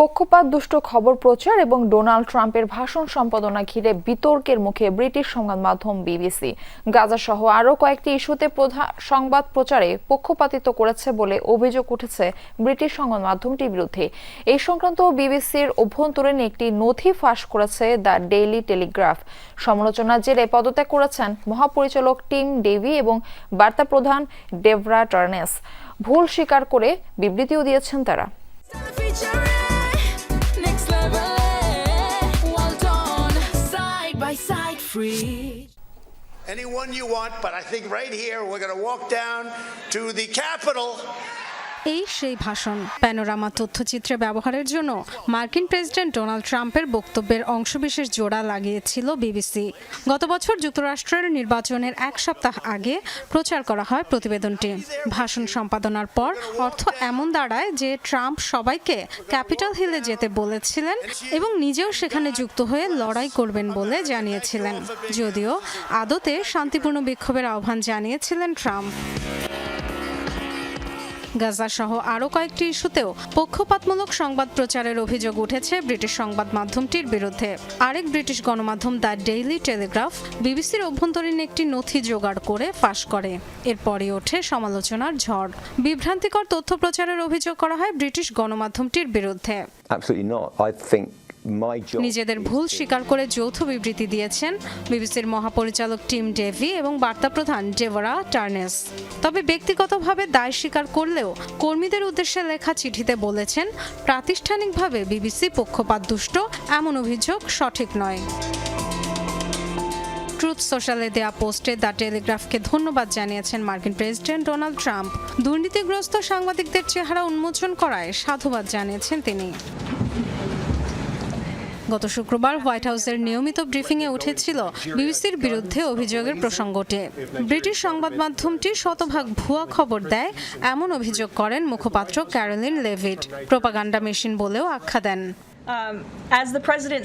পক্ষপাত, দুষ্ট খবর প্রচার এবং ডোনাল্ড ট্রাম্পের ভাষণ সম্পাদনা ঘিরে বিতর্কের মুখে ব্রিটিশ সংবাদ মাধ্যম বিবিসি। গাজা সহ আরও কয়েকটি ইস্যুতে সংবাদ প্রচারে পক্ষপাতিত্ব করেছে বলে অভিযোগ উঠেছে ব্রিটিশ সংবাদ মাধ্যমটির বিরুদ্ধে। এই সংক্রান্ত বিবিসির অভ্যন্তরীণ একটি নথি ফাঁস করেছে দ্য ডেইলি টেলিগ্রাফ। সমালোচনার জেরে পদত্যাগ করেছেন মহাপরিচালক টিম ডেভি এবং বার্তা প্রধান ডেভরা টার্নেস। ভুল স্বীকার করে বিবৃতিও দিয়েছেন তারা। Side, free. anyone you want, but I think right here we're going to walk down to the Capitol. এই সেই ভাষণ। প্যানোরামা তথ্যচিত্রে ব্যবহারের জন্য মার্কিন প্রেসিডেন্ট ডোনাল্ড ট্রাম্পের বক্তব্যের অংশবিশেষ জোড়া লাগিয়েছিল বিবিসি। গত বছর যুক্তরাষ্ট্রের নির্বাচনের এক সপ্তাহ আগে প্রচার করা হয় প্রতিবেদনটি। ভাষণ সম্পাদনার পর অর্থ এমন দাঁড়ায় যে ট্রাম্প সবাইকে ক্যাপিটাল হিলে যেতে বলেছিলেন এবং নিজেও সেখানে যুক্ত হয়ে লড়াই করবেন বলে জানিয়েছিলেন। যদিও আদতে শান্তিপূর্ণ বিক্ষোভের আহ্বান জানিয়েছিলেন ট্রাম্প। গাজা সহ আরও কয়েকটি ইস্যুতেও পক্ষপাতমূলক সংবাদ প্রচারের অভিযোগ উঠেছে ব্রিটিশ সংবাদ মাধ্যমটির বিরুদ্ধে আরেক ব্রিটিশ গণমাধ্যম দ্য ডেইলি টেলিগ্রাফ বিবিসির অভ্যন্তরীণ একটি নথি জোগাড় করে ফাঁস করে এরপরই ওঠে সমালোচনার ঝড় বিভ্রান্তিকর তথ্য প্রচারের অভিযোগ করা হয় ব্রিটিশ গণমাধ্যমটির বিরুদ্ধে Absolutely not. I think. নিজেদের ভুল স্বীকার করে যৌথ বিবৃতি দিয়েছেন বিবিসির মহাপরিচালক টিম ডেভি এবং বার্তা প্রধান ডেভরা টার্নেস। তবে ব্যক্তিগতভাবে দায় স্বীকার করলেও কর্মীদের উদ্দেশ্যে লেখা চিঠিতে বলেছেন প্রাতিষ্ঠানিকভাবে বিবিসি পক্ষপাত দুষ্ট এমন অভিযোগ সঠিক নয়। ট্রুথ সোশ্যালে দেয়া পোস্টে দ্য টেলিগ্রাফকে ধন্যবাদ জানিয়েছেন মার্কিন প্রেসিডেন্ট ডোনাল্ড ট্রাম্প। দুর্নীতিগ্রস্ত সাংবাদিকদের চেহারা উন্মোচন করায় সাধুবাদ জানিয়েছেন তিনি। গত শুক্রবার হোয়াইট হাউসের নিয়মিত ব্রিফিংয়ে উঠেছিল বিবিসির বিরুদ্ধে অভিযোগের প্রসঙ্গটি। ব্রিটিশ সংবাদ মাধ্যমটি শতভাগ ভুয়া খবর দেয় এমন অভিযোগ করেন মুখপাত্র ক্যারোলিন লেভিট প্রোপাগান্ডা মেশিন বলেও আখ্যা দেন। Um, as the president